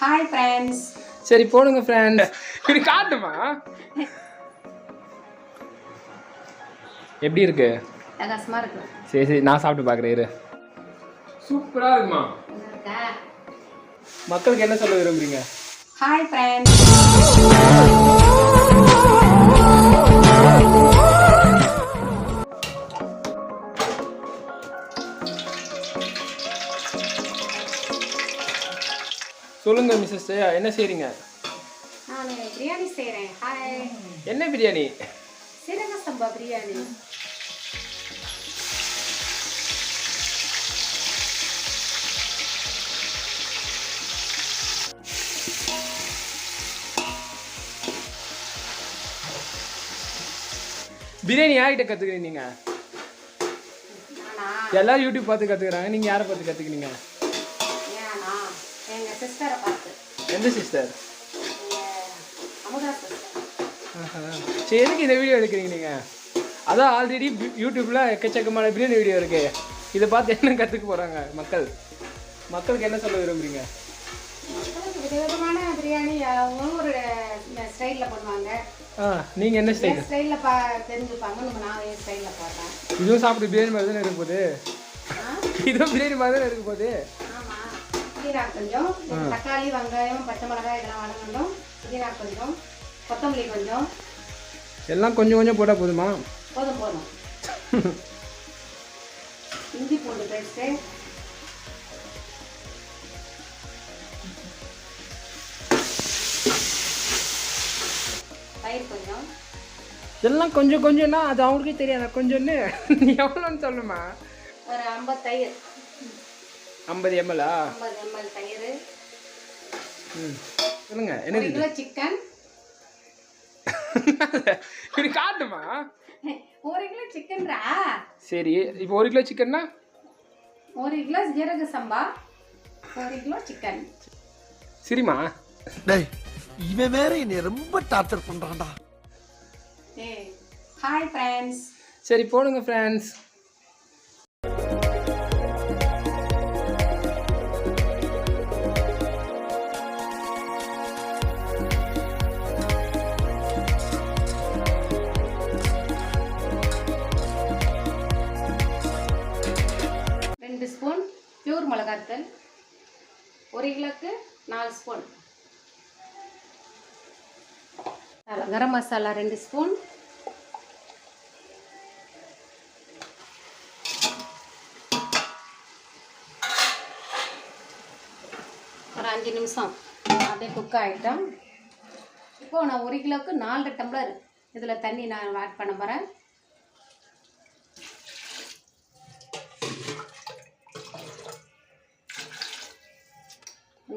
Hi friends சரி போடுங்க friend இப்படி காட்டுமா? எப்படி இருக்கு? பிரகாசமாக இருக்கு. சரி சரி நான் சாப்பிட்டு பார்க்குறேன் இரு. சூப்பராக இருக்குமா? மக்களுக்கு என்ன சொல்ல விரும்புறீங்க? ஹாய் ஃப்ரெண்ட்ஸ் சொல்லுங்க மிஸ்ஸஸ் ஜெயா. என்ன செய்றீங்க? நான் பிரியாணி செய்கிறேன் ஹாய் என்ன பிரியாணி? சீரக சம்பா பிரியாணி. பிரியாணி யார்கிட்ட கற்றுக்கிறீங்க நீங்கள் எல்லாரும் யூடியூப் பார்த்து கற்றுக்குறாங்க நீங்கள் யாரை பார்த்து எங்கள் சிஸ்டரை பார்த்து. எந்த சிஸ்டர்? எங்கள் அமுதா சிஸ்டர். சரி எதுக்கு இந்த வீடியோ எடுக்கிறீங்க நீங்கள் அதான் ஆல்ரெடி யூடியூப்பில் எக்கச்சக்கமான பிரியாணி வீடியோ இருக்கு. இதை பார்த்து என்ன கற்றுக்க போகிறாங்க மக்கள்? மக்களுக்கு என்ன சொல்ல விரும்புறீங்க? மக்களுக்கு விதவிதமான பிரியாணி அவங்க ஒரு ஸ்டைலில் பண்ணுவாங்க. ஆ நீங்கள் என்ன ஸ்டைல் ஸ்டைலில் பா தெரிஞ்சுப்பாங்க. நம்ம நான் என் ஸ்டைலில் போடுறேன். இதுவும் சாப்பிட்டு பிரியாணி மாதிரி தானே இருக்க போகுது? ஆ? இதுவும் பிரியாணி மாதிரி தானே இருக்க போகுது? ஆமாம் புதினா கொஞ்சம் தக்காளி வெங்காயம் பச்சை மிளகாய் இதெல்லாம் வதங்கணும் புதினா கொஞ்சம் கொத்தமல்லி கொஞ்சம். எல்லாம் கொஞ்சம் கொஞ்சம் போட்டால் போதுமா? போதும் போதும். இஞ்சி பூண்டு பேஸ்ட்டு. தயிர் கொஞ்சம். எல்லாம் கொஞ்சம் கொஞ்சம்னா அது அவங்களுக்கே தெரியாதா? கொஞ்சம்னு. நீ எவ்வளோன்னு சொல்லுமா? ஒரு ஐம்பது தயிர். ஐம்பது ஐம்பது எம்எல் தயிர். ம். சொல்லுங்க இது? கிலோ சிக்கன் இப்படி காட்டுமா? ஒரு கிலோ சிக்கன்ரா சரி இப்போ ஒரு கிலோ சிக்கன்னா ஒரு கிலோ ஜீரக சம்பா ஒரு கிலோ சிக்கன் சரிம்மா டேய் இவன் வேற என்னை ரொம்ப டார்ச்சர் பண்றான்டா. ஏ ஹாய் ஃப்ரெண்ட்ஸ் சரி போடுங்க ஃப்ரெண்ட்ஸ் மிளகாத்தூள் ஒரு கிலோக்கு நாலு ஸ்பூன். கரம் மசாலா ரெண்டு ஸ்பூன். ஒரு அஞ்சு நிமிஷம். அப்படியே குக் ஆகிட்டோம் இப்போது நான் ஒரு கிலோவுக்கு நாலரை டம்ளர் இதில் தண்ணி நான் ஆட் பண்ண போகிறேன்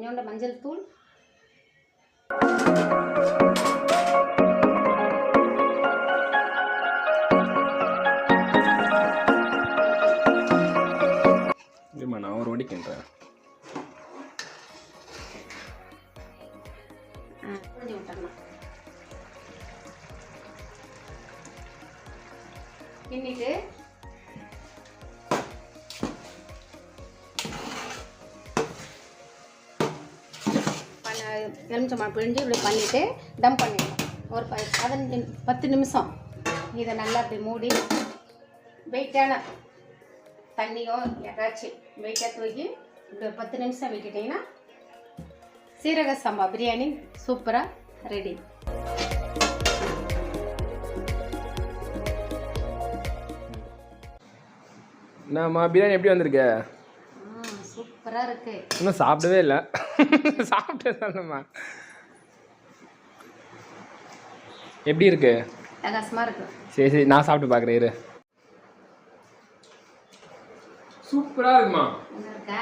கொஞ்சோண்டு மஞ்சள் தூள். நான் ஒரு வாட்டி கிண்டுறேன் புரிஞ்சு பின்னிட்டு எலுமிச்சம்பழம் பிழிஞ்சு இப்படி பண்ணிவிட்டு டம் பண்ணிடலாம் ஒரு ப பதினஞ்சு பத்து நிமிஷம். இதை நல்லா இப்படி மூடி வெயிட்டான தண்ணியோ ஏதாச்சும் வெயிட்டாக தூக்கி இப்படி ஒரு பத்து நிமிஷம் விட்டுட்டிங்கன்னா சீரக சம்பா பிரியாணி சூப்பராக ரெடி நான் பிரியாணி எப்படி வந்திருக்கேன் சூப்பராக இருக்கு. இன்னும் சாப்பிடவே இல்லை. சாப்பிட்டே சொல்லம்மா எப்படி இருக்கு? பிரகாசமாக இருக்கு. சரி சரி நான் சாப்பிட்டு பார்க்குறேன் இரு. சூப்பராக இருக்குமா? நல்லா இருக்கா?